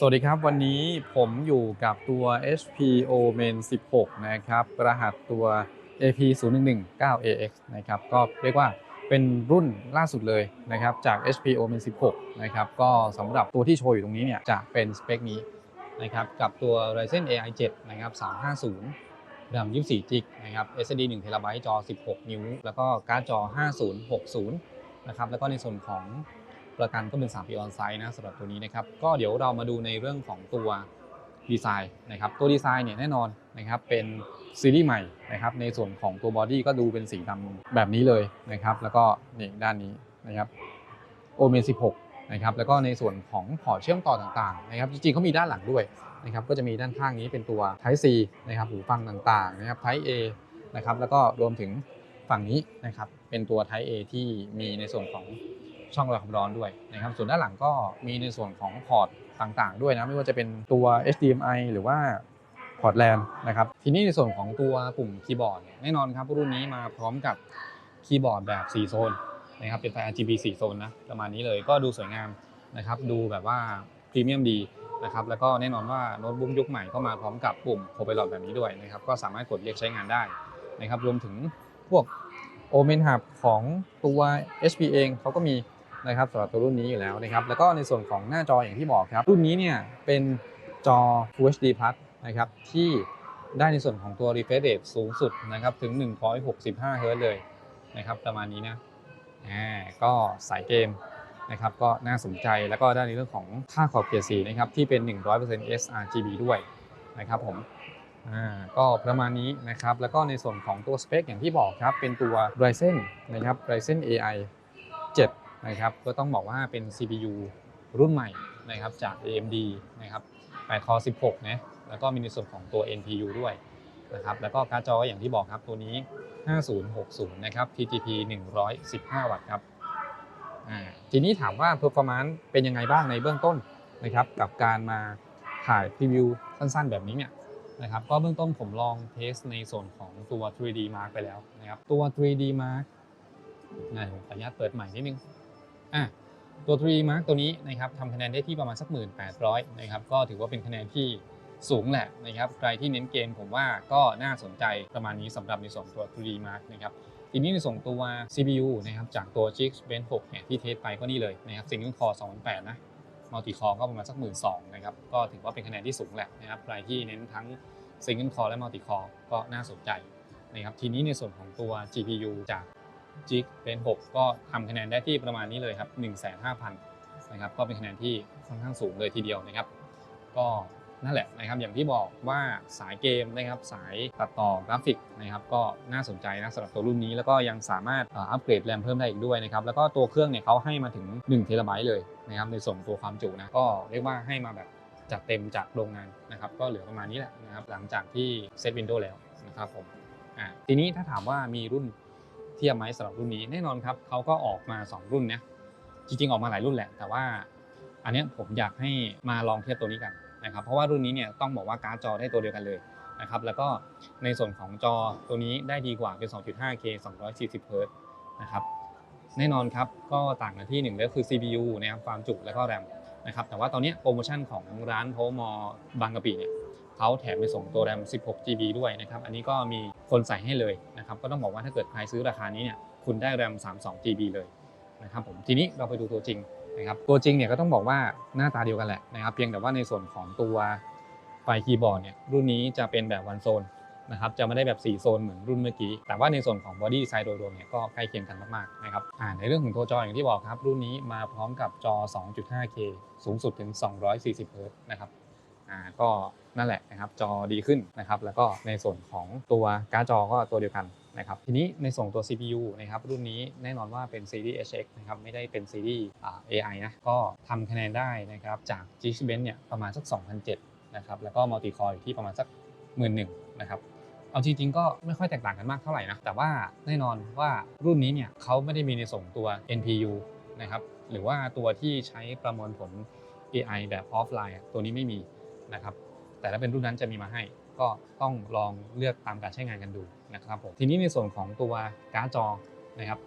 สวัสดีครับ วันนี้ผมอยู่กับตัว HP Omen 16 นะครับ รหัสตัว AP 0 1 1 9 AX นะครับ ก็เรียกว่าเป็นรุ่นล่าสุดเลยนะครับ จาก HP Omen 16 นะครับ ก็สำหรับตัวที่โชว์อยู่ตรงนี้เนี่ย จะเป็นสเปคนี้นะครับ กับตัว Ryzen AI 7 นะครับ 350 RAM 24 g b นะครับ SSD 1 TB จอ 16 นิ้ว แล้วก็การ์ดจอ 5060 นะครับ แล้วก็ในส่วนของ ประกันก็เป็น3ปีออนไซต์นะสำหรับตัวนี้นะครับก็เดี๋ยวเรามาดูในเรื่องของตัวดีไซน์นะครับตัวดีไซน์เนี่ยแน่นอนนะครับเป็นซีรีส์ใหม่นะครับในส่วนของตัวบอดี้ก็ดูเป็นสีดำแบบนี้เลยนะครับแล้วก็นี่ด้านนี้นะครับโอเมน16นะครับแล้วก็ในส่วนของพอร์ตเชื่อมต่อต่างๆนะครับจริงๆเขามีด้านหลังด้วยนะครับก็จะมีด้านข้างนี้เป็นตัว Type C นะครับหูฟังต่างๆนะครับ Type A นะครับแล้วก็รวมถึงฝั่งนี้นะครับเป็นตัว Type A ที่มีในส่วนของ ช่องระบายความร้อนด้วยนะครับส่วนด้านหลังก็มีในส่วนของพอร์ตต่างๆ ด้วยนะไม่ว่าจะเป็นตัว HDMI หรือว่าพอร์ตแลนนะครับทีนี้ในส่วนของตัวปุ่มคีย์บอร์ดเนี่ยแน่นอนครับรุ่นนี้มาพร้อมกับคีย์บอร์ดแบบ 4 โซนนะครับเป็นไฟ RGB 4 โซนนะประมาณนี้เลยก็ดูสวยงามนะครับดูแบบว่าพรีเมียมดีนะครับแล้วก็แน่นอนว่าโน้ตบุ๊กยุคใหม่ก็มาพร้อมกับปุ่ม Copilot แบบนี้ด้วยนะครับก็สามารถกดเรียกใช้งานได้นะครับรวมถึงพวก Omen Hub ของตัว HP เองเขาก็มี นะครับสำหรับตัวรุ่นนี้อยู่แล้วนะครับแล้วก็ในส่วนของหน้าจออย่างที่บอกครับ รุ่นนี้เนี่ยเป็นจอ Full HD Plus นะครับที่ได้ในส่วนของตัว refresh rate สูงสุดนะครับถึง 165 Hz เลยนะครับประมาณนี้นะอ่าก็สายเกมนะครับก็น่าสนใจแล้วก็ได้ในเรื่องของค่าขอบเขตสีนะครับที่เป็น 100% sRGB ด้วยนะครับผมอ่าก็ประมาณนี้นะครับแล้วก็ในส่วนของตัวสเปคอย่างที่บอกครับเป็นตัว Ryzen นะครับ Ryzen AI 7 นะครับก็ต้องบอกว่าเป็น CPU รุ่นใหม่นะครับจาก AMD นะครับ8 Core 16นะแล้วก็มีในส่วนของตัว NPU ด้วยนะครับแล้วก็การ์ดจออย่างที่บอกครับตัวนี้ 5060 นะครับ TGP 115 วัตต์ครับอ่าทีนี้ถามว่า performance เป็นยังไงบ้างในเบื้องต้นนะครับกับการมาถ่ายพรีวิวสั้นๆ แบบนี้เนี่ยนะครับก็เบื้องต้นผมลองเทสในส่วนของตัว 3D Mark ไปแล้วนะครับตัว 3D Mark นะผมขออนุญาตเปิดใหม่นิดนึง อะตัว 3D Mark ตัวนี้นะครับทำคะแนนได้ที่ประมาณสัก 1,800นะครับก็ถือว่าเป็นคะแนนที่สูงแหละนะครับใครที่เน้นเกมผมว่าก็น่าสนใจประมาณนี้สำหรับในส่วนตัว 3D Mark นะครับทีนี้ในส่วนตัว CPU นะครับจากตัว GX Bench 6เนี่ยที่เทสไปก็นี่เลยนะครับ Single Core 2008นะมัลติคอร์ก็ประมาณสักหมื่นสองนะครับก็ถือว่าเป็นคะแนนที่สูงแหละนะครับใครที่เน้นทั้งซิงเกิลคอร์และมัลติคอร์ก็น่าสนใจนะครับทีนี้ในส่วนของตัว GPU จาก g i g เป็น6ก็ทำคะแนนได้ที่ประมาณนี้เลยครับ15,000นะครับก็เป็นคะแนนที่ค่อนข้างสูงเลยทีเดียวนะครับ ก็นั่นแหละนะครับอย่างที่บอกว่าสายเกมนะครับสายตัดต่อกราฟิกนะครับก็น่าสนใจนะสำหรับตัวรุ่นนี้แล้วก็ยังสามารถอัปเกรดแรมเพิ่มได้อีกด้วยนะครับแล้วก็ตัวเครื่องเนี่ยเขาให้มาถึง1เทราไบต์เลยนะครับในส่วนของตัวความจุนะก็เรียกว่าให้มาแบบจัดเต็มจากโรงงานนะครับก็เหลือประมาณนี้แหละนะครับหลังจากที่เซตวินโดว์แล้วนะครับผมอ่าทีนี้ถ้าถามว่ามีรุ่น เทียบไหมสำหรับรุ่นนี้แน่นอนครับเขาก็ออกมา 2 รุ่นเนะจริงๆออกมาหลายรุ่นแหละ แต่ว่าอันนี้ผมอยากให้มาลองเทียบตัวนี้กันนะครับเพราะว่ารุ่นนี้เนี่ยต้องบอกว่าการ์ดจอได้ตัวเดียวกันเลยนะครับแล้วก็ในส่วนของจอตัวนี้ได้ดีกว่าเป็น 2.5K 240 Hz นะครับแน่นอนครับก็ต่างกันที่หนึ่งเลยก็คือ CPU นะครับความจุแล้วก็แรมนะครับแต่ว่าตอนนี้โปรโมชั่นของร้านโพมอบางกะปิเนี่ยเขาแถมไปส่งตัวแรม 16 GB ด้วยนะครับอันนี้ก็มี คนใส่ให้เลยนะครับก็ต้องบอกว่าถ้าเกิดใครซื้อราคานี้เนี่ยคุณได้แรม 32 GB เลยนะครับผมทีนี้เราไปดูตัวจริงนะครับตัวจริงเนี่ยก็ต้องบอกว่าหน้าตาเดียวกันแหละนะครับเพียงแต่ว่าในส่วนของตัวไฟคีย์บอร์ดเนี่ยรุ่นนี้จะเป็นแบบวันโซนนะครับจะไม่ได้แบบ 4 โซนเหมือนรุ่นเมื่อกี้ แต่ว่าในส่วนของบอดี้ไซด์โดยรวมเนี่ยก็ใกล้เคียงกันมากๆนะครับในเรื่องของตัวจออย่างที่บอกครับ รุ่นนี้มาพร้อมกับจอ 2.5K สูงสุดถึง 240 Hz นะครับ อ่าก็นั่นแหละนะครับจอดีขึ้นนะครับแล้วก็ในส่วนของตัวการ์ดจอก็ตัวเดียวกันนะครับทีนี้ในส่วนตัว CPU นะครับรุ่นนี้แน่นอนว่าเป็นซีรีส์ HX นะครับไม่ได้เป็นซีรีส์ AI นะก็ทำคะแนนได้นะครับจาก Geekbench เนี่ยประมาณสัก2,007นะครับแล้วก็ Multi Core อยู่ที่ประมาณสัก11,000นะครับเอาจริงๆก็ไม่ค่อยแตกต่างกันมากเท่าไหร่นะแต่ว่าแน่นอนว่ารุ่นนี้เนี่ยเขาไม่ได้มีในส่งตัว NPU นะครับหรือว่าตัวที่ใช้ประมวลผล AI แบบออฟไลน์ตัวนี้ไม่มี นะครับ แต่ถ้าเป็นรุ่นนั้นจะมีมาให้ก็ต้องลองเลือกตามการใช้งานกันดูนะครับผมทีนี้ในส่วนของตัวการ์ดจอนะครับ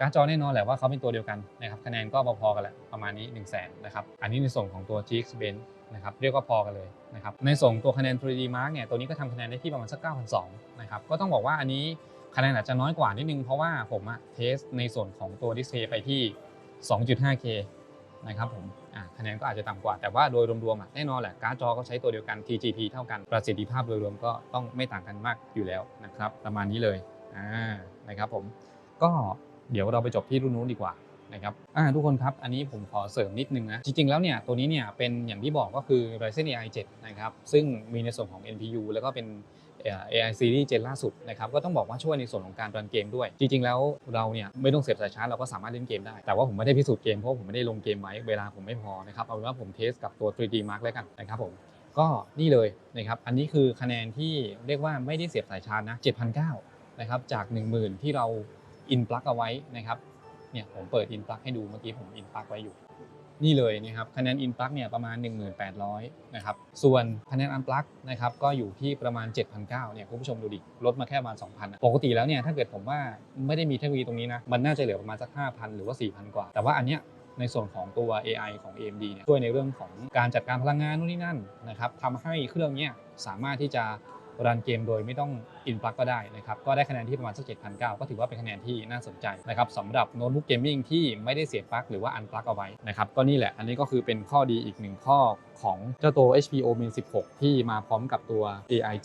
การ์ดจอแน่นอนแหละว่าเขาเป็นตัวเดียวกันนะครับคะแนนก็พอๆกันแหละประมาณนี้ 1 0 0 0 0แนะครับอันนี้ในส่วนของตัว GX Bench นะครับเรียกว่าพอกันเลยนะครับในส่วนของตัวคะแนน 3D Mark เนี่ยตัวนี้ก็ทำคะแนนได้ที่ประมาณสัก9,200นะครับก็ต้องบอกว่าอันนี้คะแนนอาจจะน้อยกว่านิดนึงเพราะว่าผมอะเทสในส่วนของตัวดิสเพย์ไปที่ 2.5K นะครับผมคะแนนก็อาจจะต่ำกว่าแต่ว่าโดยรวมๆแน่นอนแหละการ์ดจอก็ใช้ตัวเดียวกัน TGP เท่ากันประสิทธิภาพโดยรวมก็ต้องไม่ต่างกันมากอยู่แล้วนะครับประมาณนี้เลยนะครับผมก็เดี๋ยวเราไปจบที่รุ่นนู้นดีกว่านะครับทุกคนครับ อันนี้ผมขอเสริมนิดนึงนะ จริง ๆ แล้วเนี่ย ตัวนี้เนี่ย เป็นอย่างที่บอกก็คือ Ryzen AI 7 นะครับ ซึ่งมีในส่วนของ NPU แล้วก็เป็น เอ่อ AI Series เจนล่าสุดนะครับก็ต้องบอกว่าช่วยในส่วนของการรันเกมด้วย จริง ๆ แล้วเราเนี่ยไม่ต้องเสียบสายชาร์จเราก็สามารถเล่นเกมได้ แต่ว่าผมไม่ได้พิสูจน์เกมเพราะผมไม่ได้ลงเกมไว้เวลาผมไม่พอนะครับเอาเป็นว่าผมเทสกับตัว 3D Mark แล้วกันนะครับผมก็นี่เลยนะครับอันนี้คือคะแนนที่เรียกว่าไม่ได้เสียบสายชาร์จนะ7,900นะครับจาก 10,000 ที่เราอินปลั๊กเอาไว้นะครับเนี่ยผมเปิดอินปลั๊กให้ดูเมื่อกี้ผมอินปลั๊กไว้อยู่ นี่เลยนะครับคะแนน in plug เนี่ยประมาณ 1800นะครับส่วนคะแนน unplug นะครับก็อยู่ที่ประมาณ 7,900เนี่ยคุณผู้ชมดูดิลดมาแค่ประมาณ 2,000 ปกติแล้วเนี่ยถ้าเกิดผมว่าไม่ได้มีเทคโนโลยีตรงนี้นะมันน่าจะเหลือประมาณสัก 5,000 หรือว่า 4,000 กว่า แต่ว่าอันเนี้ยในส่วนของตัว AI ของ AMD เนี่ยช่วยในเรื่องของการจัดการพลังงานนู่นนี่นั่นนะครับทำให้เครื่องเนี้ยสามารถที่จะ รันเกมโดยไม่ต้องอินปลั๊กก็ได้นะครับก็ได้คะแนนที่ประมาณสัก7,900 ก็ถือว่าเป็นคะแนนที่น่าสนใจนะครับสำหรับโน้ตบุ๊กเกมมิ่งที่ไม่ได้เสียบปลั๊กหรือว่าอันปลั๊กเอาไว้นะครับก็นี่แหละอันนี้ก็คือเป็นข้อดีอีกหนึ่งข้อของเจ้าตัว HP Omen 16 ที่มาพร้อมกับตัว AI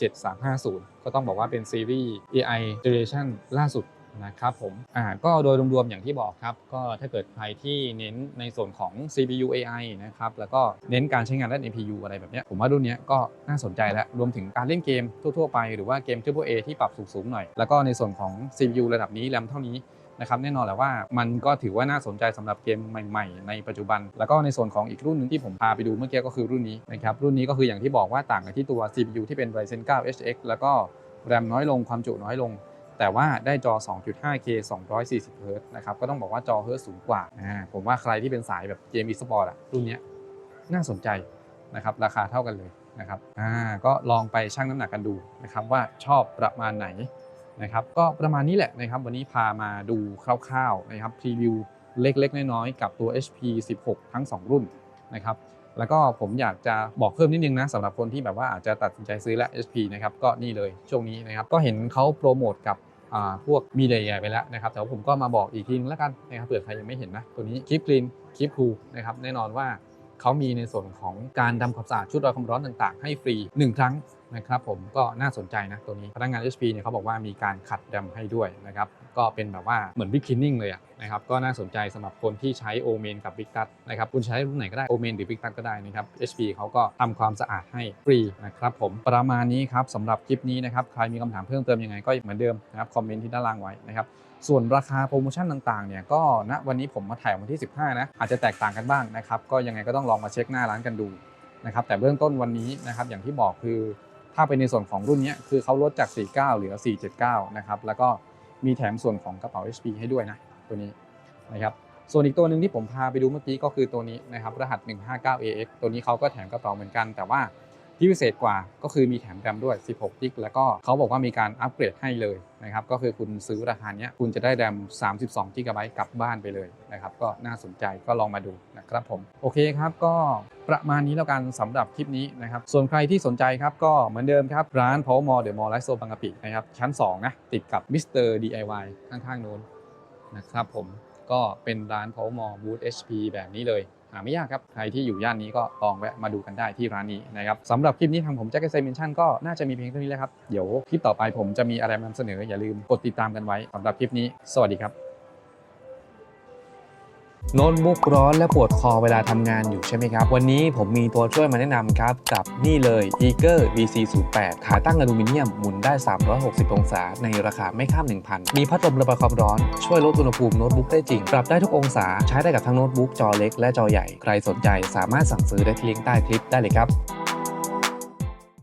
7350 ก็ต้องบอกว่าเป็นซีรีส์ AI Generation ล่าสุด นะครับผมอ่าก็โดยรวมๆอย่างที่บอกครับ ก็ถ้าเกิดใครที่เน้นในส่วนของ CPU AI นะครับ แล้วก็เน้นการใช้งานด้าน NPU อะไรแบบนี้ผมว่ารุ่นนี้ก็น่าสนใจแล้ว รวมถึงการเล่นเกมทั่วๆไป หรือว่าเกม Triple A ที่ปรับสูงๆหน่อย แล้วก็ในส่วนของ CPU ระดับนี้แรมเท่านี้นะครับแน่นอนแหละว่ามันก็ถือว่าน่าสนใจสำหรับเกมใหม่ ๆ ในปัจจุบัน แล้วก็ในส่วนของอีกรุ่นหนึงที่ผมพาไปดูเมื่อกี้ก็คือรุ่นนี้นะครับรุ่นนี้ก็คืออย่างที่บอกว่าต่างกันที่ตัว CPU ที่เป็น Ryzen 9 HX แล้วก็แรมน้อยลงความจุน้อยลง แต่ว่าได้จอ 2.5K 240 Hz นะครับ ก็ต้องบอกว่าจอเฮิร์ตสูงกว่า ผมว่าใครที่เป็นสายแบบเกมอีสปอร์ตอะรุ่นนี้น่าสนใจนะครับ ราคาเท่ากันเลยนะครับก็ลองไปชั่งน้ำหนักกันดูนะครับว่าชอบประมาณไหนนะครับ ก็ประมาณนี้แหละนะครับ วันนี้พามาดูคร่าวๆนะครับพรีวิวเล็กๆ น้อยๆ กับตัว HP 16 ทั้ง 2 รุ่นนะครับ แล้วก็ผมอยากจะบอกเพิ่มนิดนึงนะสำหรับคนที่แบบว่าอาจจะตัดสินใจซื้อและ HP นะครับก็นี่เลยช่วงนี้นะครับก็เห็นเขาโปรโมทกับพวกมีเดียไปแล้วนะครับแต่ว่าผมก็มาบอกอีกทีนึงแล้วกันนะครับเผื่อใครยังไม่เห็นนะตัวนี้คลิปคลีนคลิปคูนะครับแน่นอนว่าเขามีในส่วนของการทำความสะอาดชุดรอยความร้อนต่างๆ ให้ฟรี 1 ครั้งนะครับผมก็น่าสนใจนะตัวนี้พนักงาน HP เนี่ยเขาบอกว่ามีการขัดดำให้ด้วยนะครับก็เป็นแบบว่าเหมือนบิ๊กคลีนนิ่งเลยนะครับก็น่าสนใจสำหรับคนที่ใช้โอเมนกับ Big t o u c h นะครับคุณใช้รุ่นไหนก็ได้โอเมนหรือ Big t o u c h ก็ได้นะครับ HP เขาก็ทำความสะอาดให้ฟรีนะครับผมประมาณนี้ครับสำหรับคลิปนี้นะครับใครมีคำถามเพิ่มเติมยังไงก็เหมือนเดิมนะครับคอมเมนต์ที่ด้านล่างไว้นะครับส่วนราคาโปรโมชั่นต่างๆ เนี่ยก็ณวันนี้ผมมาถ่ายวันที่ 15 นะ อาจจะแตกต่างกันบ้างนะครับ ก็ยังไงก็ต้องลองมาเช็คหน้าร้านกันดูนะครับ แต่เบื้องต้นวันนี้นะครับ อย่างที่บอกคือ ถ้าเป็นในส่วนของรุ่นนี้คือเขาลดจาก 49 เหลือ 479 นะครับ แล้วก็มีแถมส่วนของกระเป๋า HP ให้ด้วยนะตัวนี้นะครับ ส่วนอีกตัวหนึ่งที่ผมพาไปดูเมื่อกี้ก็คือตัวนี้นะครับรหัส 159AX ตัวนี้เขาก็แถมกระเป๋าเหมือนกันแต่ว่า ที่พิเศษกว่าก็คือมีแถมแรมด้วย 16กิกแล้วก็เขาบอกว่ามีการอัปเกรดให้เลยนะครับก็คือคุณซื้อราคาเนี้ยคุณจะได้แรม 32กิกะไบต์กลับบ้านไปเลยนะครับก็น่าสนใจก็ลองมาดูนะครับผมโอเคครับก็ประมาณนี้แล้วกันสำหรับคลิปนี้นะครับส่วนใครที่สนใจครับก็เหมือนเดิมครับ ร้าน Power Mall The Mall ไลฟ์โซบางกะปินะครับชั้น2นะติดกับ Mr. DIY ข้างๆโน้นนะครับผมก็เป็นร้าน Power Mall Booth HP แบบนี้เลย หาไม่ยากครับ ใครที่อยู่ย่านนี้ก็ลองแวะมาดูกันได้ที่ร้านนี้นะครับสำหรับคลิปนี้ทางผมแจ็คเกอร์เซมินชั่นก็น่าจะมีเพียงเท่านี้แล้วครับ เดี๋ยวคลิปต่อไปผมจะมีอะไรนำเสนออย่าลืมกดติดตามกันไว้สำหรับคลิปนี้ สวัสดีครับ โน้ตบุ๊กร้อนและปวดคอเวลาทำงานอยู่ใช่ไหมครับ วันนี้ผมมีตัวช่วยมาแนะนำครับ กับนี่เลย Eager VC08 ขาตั้งอลูมิเนียมหมุนได้ 360 องศา ในราคาไม่ข้าม 1,000 มีพัดลมระบายความร้อน ช่วยลดอุณหภูมิโน้ตบุ๊กได้จริง ปรับได้ทุกองศา ใช้ได้กับทั้งโน้ตบุ๊กจอเล็กและจอใหญ่ ใครสนใจสามารถสั่งซื้อได้ที่ลิงก์ใต้คลิปได้เลยครับ